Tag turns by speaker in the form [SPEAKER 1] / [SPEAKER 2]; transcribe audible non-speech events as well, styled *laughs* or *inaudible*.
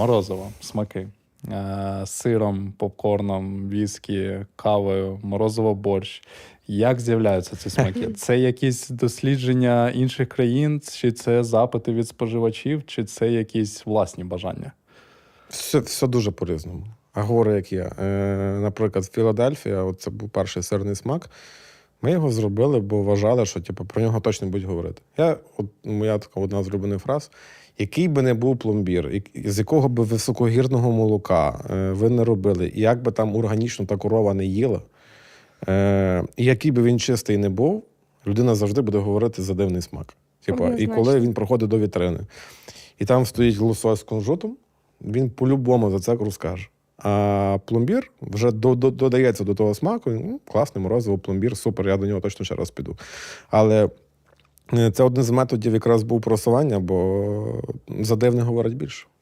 [SPEAKER 1] морозиво, смаки. Е, з сиром, попкорном, віскі, кавою, морозиво борщ. Як з'являються ці смаки? *laughs* Це якісь дослідження інших країн, чи це запити від споживачів, чи це якісь власні бажання?
[SPEAKER 2] Все, все дуже по-різному. А говорю, як є. Е, наприклад, Філадельфія, от це був перший сирний смак. Ми його зробили, бо вважали, що типу, про нього точно будуть говорити. Я, от, моя така одна з улюблених фраз: який би не був пломбір, з якого би високогірного молока е, ви не робили, і як би там органічно та корова не їла, е, і який би він чистий не був, людина завжди буде говорити за дивний смак. Типа, і коли він проходить до вітрини, і там стоїть лосось з кунжутом, він по-любому за це розкаже. А пломбір вже до, до, додається до того смаку. Ну, класний морозиво, пломбір, супер, я до нього точно ще раз піду. Але е, це один з методів якраз був просування, бо за дивне говорить більше.